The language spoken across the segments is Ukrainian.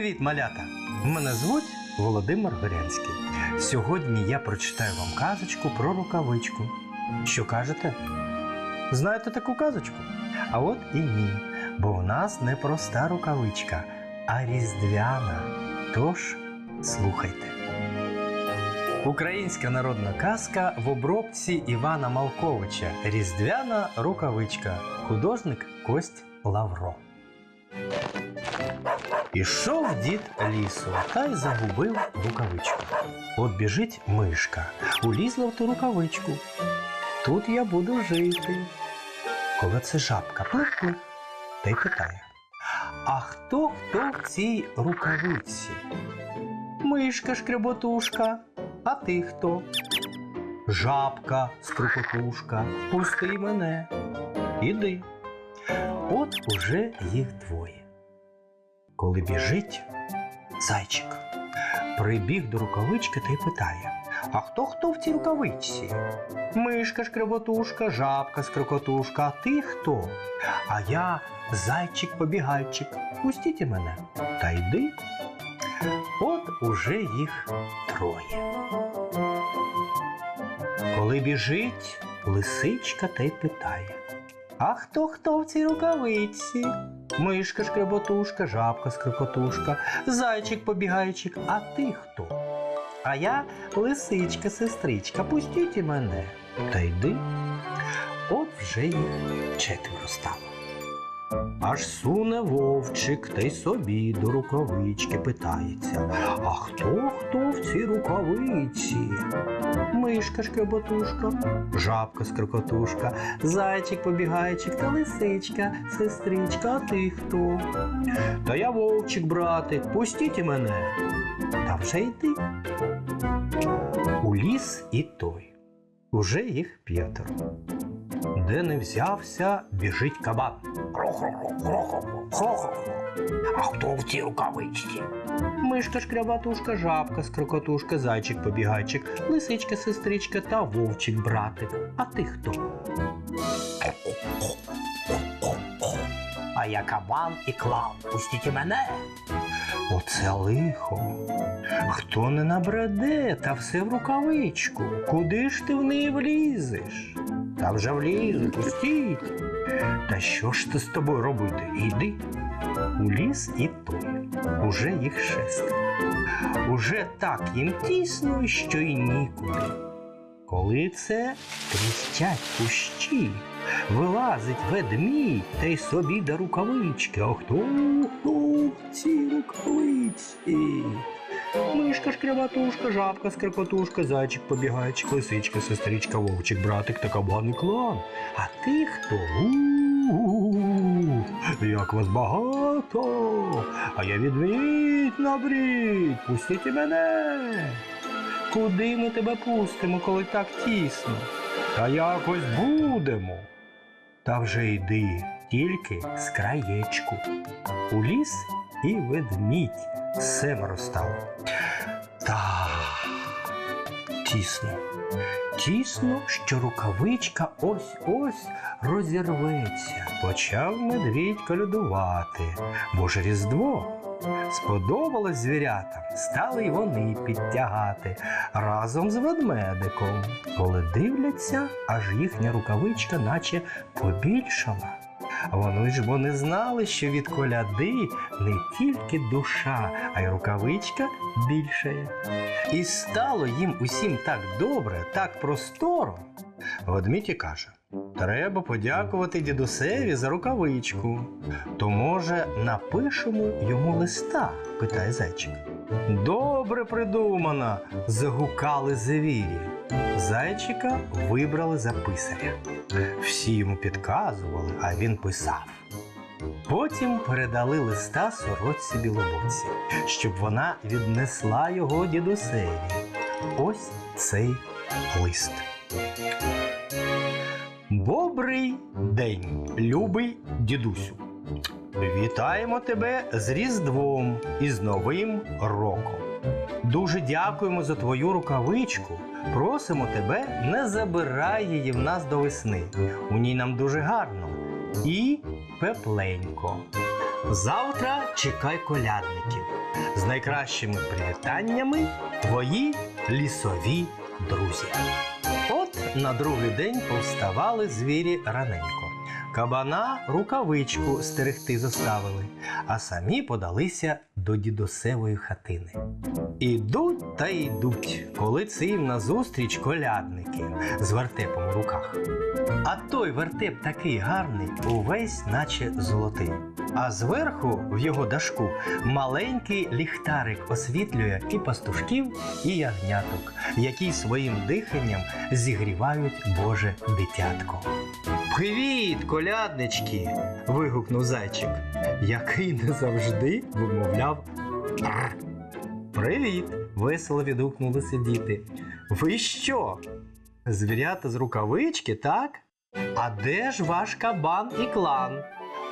Привіт, малята! Мене звуть Володимир Горянський. Сьогодні я прочитаю вам казочку про рукавичку. Що кажете? Знаєте таку казочку? А от і ні. Бо в нас не проста рукавичка, а різдвяна. Тож слухайте. Українська народна казка в обробці Івана Малковича. Різдвяна рукавичка. Художник Кость Лавро. Ішов дід лісу та й загубив рукавичку. От біжить мишка, улізла в ту рукавичку. Тут я буду жити. Коли це жабка плих-плих, та й питає: А хто хто в цій рукавиці? Мишка шкреботушка, а ти хто? Жабка скрипотушка, пусти мене. Іди. От уже їх двоє. Коли біжить зайчик, прибіг до рукавички та й питає: А хто хто в цій рукавичці? Мишка шкреботушка, жабка скрикотушка, а ти хто? А я зайчик-побігайчик. Пустіть мене та йди. От уже їх троє. Коли біжить, лисичка та й питає: А хто хто в цій рукавиці? Мишка шкреботушка, жабка скрикотушка, зайчик побігайчик, а ти хто? А я лисичка, сестричка, пустіть мене. Та йди. От вже їх четверо стало. Аж суне вовчик та й собі до рукавички питається. А хто хто в цій рукавиці? Мишка шкреботушка, жабка скрикотушка, зайчик побігайчик та лисичка, сестричка, а ти хто? Та я вовчик, братик, пустіть мене. Та вже йди. У ліс і той. Уже їх п'ятеро. Де не взявся, біжить кабан. А хто в цій рукавичці? Мишка шкрябатушка, жабка, скрикотушка, зайчик побігайчик, лисичка, сестричка та вовчик братик. А ти хто? А я кабан і клан. Пустіть мене. Оце лихо. Хто не набреде, та все в рукавичку. Куди ж ти в неї влізеш? Та вже влізу, пустіть. Та що ж ти з тобою робити? Іди. У ліс і той. Уже їх шестеро. Уже так їм тісно, що й нікуди. Коли це тріщать кущі, вилазить ведмідь та й собі до рукавички. А хто, хто в цій рукавиці? Мишка шкрябатушка, жабка скрикотушка, зайчик побігайчик, лисичка, сестричка, вовчик, братик та кабан і клан. А ти хто? У-у-у, Як вас багато, а я відмідь набрід, пустіть і мене. Куди ми тебе пустимо, коли так тісно? Та якось будемо. Та вже йди, тільки з краєчку. У ліс і ведмідь семеро стало. Та тісно. Тісно, що рукавичка ось-ось розірветься. Почав медвідь колядувати, бо ж різдво. Сподобалось звірятам, стали й вони підтягати разом з ведмедиком. Коли дивляться, аж їхня рукавичка наче побільшала. Вони ж бо не знали, що від коляди не тільки душа, а й рукавичка більшає. І стало їм усім так добре, так просторо. Ведмідь каже: Треба подякувати дідусеві за рукавичку. То, може, напишемо йому листа? питає зайчик. Добре придумано. загукали звірі. Зайчика вибрали за писаря. Всі йому підказували, а він писав. Потім передали листа сорочці білобоці, щоб вона віднесла його дідусеві. Ось цей лист. Добрий день, любий дідусю. Вітаємо тебе з Різдвом і з Новим роком. Дуже дякуємо за твою рукавичку. Просимо тебе, не забирай її в нас до весни. У ній нам дуже гарно і тепленько. Завтра чекай колядників. З найкращими привітаннями твої лісові друзі. На другий день повставали звірі раненько. Кабана рукавичку стерегти заставили, а самі подалися до дідусевої хатини. Ідуть та йдуть, коли цим назустріч колядники з вертепом у руках. А той вертеп такий гарний, увесь, наче золотий. А зверху в його дашку маленький ліхтарик освітлює і пастушків, і ягняток, які своїм диханням зігрівають Боже дитятко. Привіт, коляднички! вигукнув зайчик, який не завжди вимовляв «Р». Привіт! весело відгукнулися діти. Ви що? Звірята з рукавички, так? А де ж ваш кабан і клан?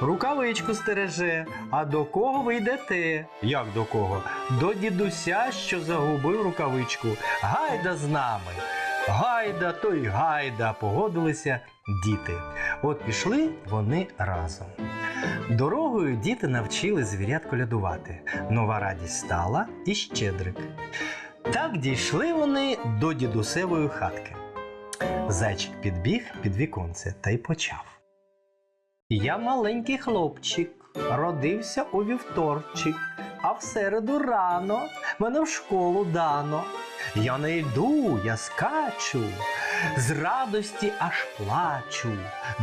Рукавичку стереже. А до кого ви йдете? Як до кого? До дідуся, що загубив рукавичку. Гайда з нами. Гайда, то й гайда, погодилися діти. От пішли вони разом. Дорогою діти навчили звірят колядувати. Нова радість стала і щедрик. Так дійшли вони до дідусевої хатки. Зайчик підбіг під віконце та й почав. Я маленький хлопчик, родився у вівторчик, а в середу рано мене в школу дано. Я не йду, я скачу, з радості аж плачу,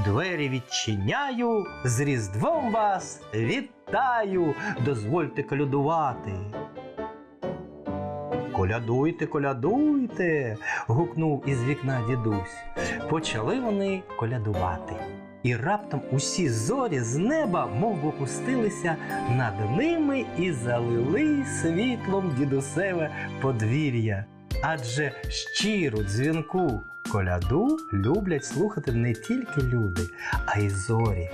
двері відчиняю, з Різдвом вас вітаю, дозвольте колядувати. Колядуйте, колядуйте. гукнув із вікна дідусь. Почали вони колядувати. І раптом усі зорі з неба мов би, опустилися над ними і залили світлом дідусеве подвір'я. Адже щиру дзвінку коляду люблять слухати не тільки люди, а й зорі.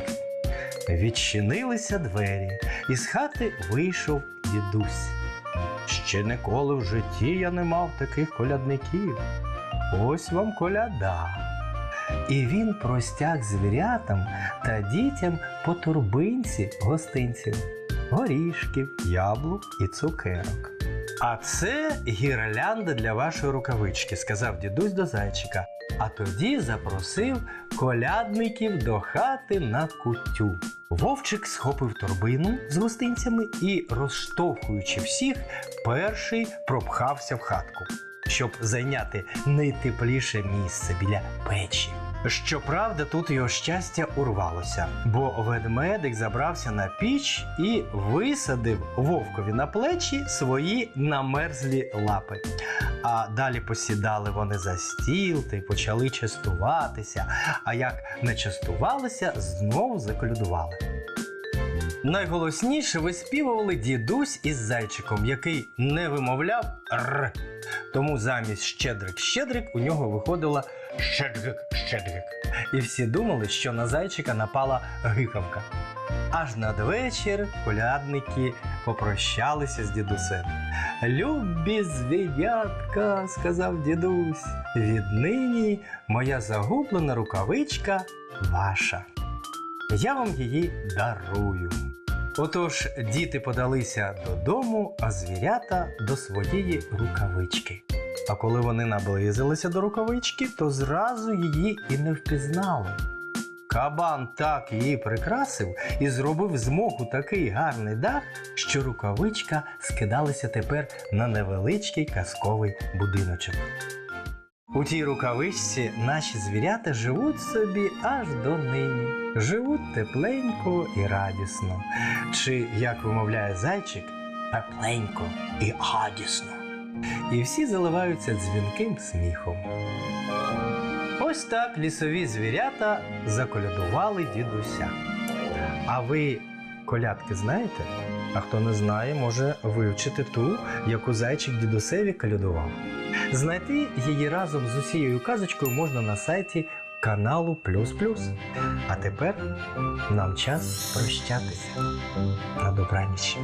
Відчинилися двері, і з хати вийшов дідусь. Ще ніколи в житті я не мав таких колядників. Ось вам коляда. І він простяг звірятам та дітям по турбинці гостинців, горішків, яблук і цукерок. А це гірлянда для вашої рукавички, сказав дідусь до зайчика. А тоді запросив колядників до хати на кутю. Вовчик схопив торбину з гостинцями і, розштовхуючи всіх, перший пропхався в хатку, щоб зайняти найтепліше місце біля печі. Щоправда, тут його щастя урвалося, бо ведмедик забрався на піч і висадив вовкові на плечі свої намерзлі лапи. А далі посідали вони за стіл та й почали частуватися. А як не частувалися, знов заколядували. Найголосніше виспівували дідусь із зайчиком, який не вимовляв р. Тому замість щедрик-щедрик у нього виходило щедрик-щедрик. І всі думали, що на зайчика напала гикавка. Аж надвечір колядники попрощалися з дідусем. Любі звірятка, сказав дідусь, віднині моя загублена рукавичка ваша. Я вам її дарую. Отож, діти подалися додому, а звірята до своєї рукавички. А коли вони наблизилися до рукавички, то зразу її і не впізнали. Кабан так її прикрасив і зробив з моху такий гарний дах, що рукавичка скидалася тепер на невеличкий казковий будиночок. У тій рукавичці наші звірята живуть собі аж до нині. Живуть тепленько і радісно. Чи, як вимовляє зайчик, тепленько і радісно. І всі заливаються дзвінким сміхом. Ось так лісові звірята заколядували дідуся. А ви колядки знаєте? А хто не знає, може вивчити ту, яку зайчик дідусеві калядував. Знайти її разом з усією казочкою можна на сайті каналу Плюс Плюс. А тепер нам час прощатися. На добраніч.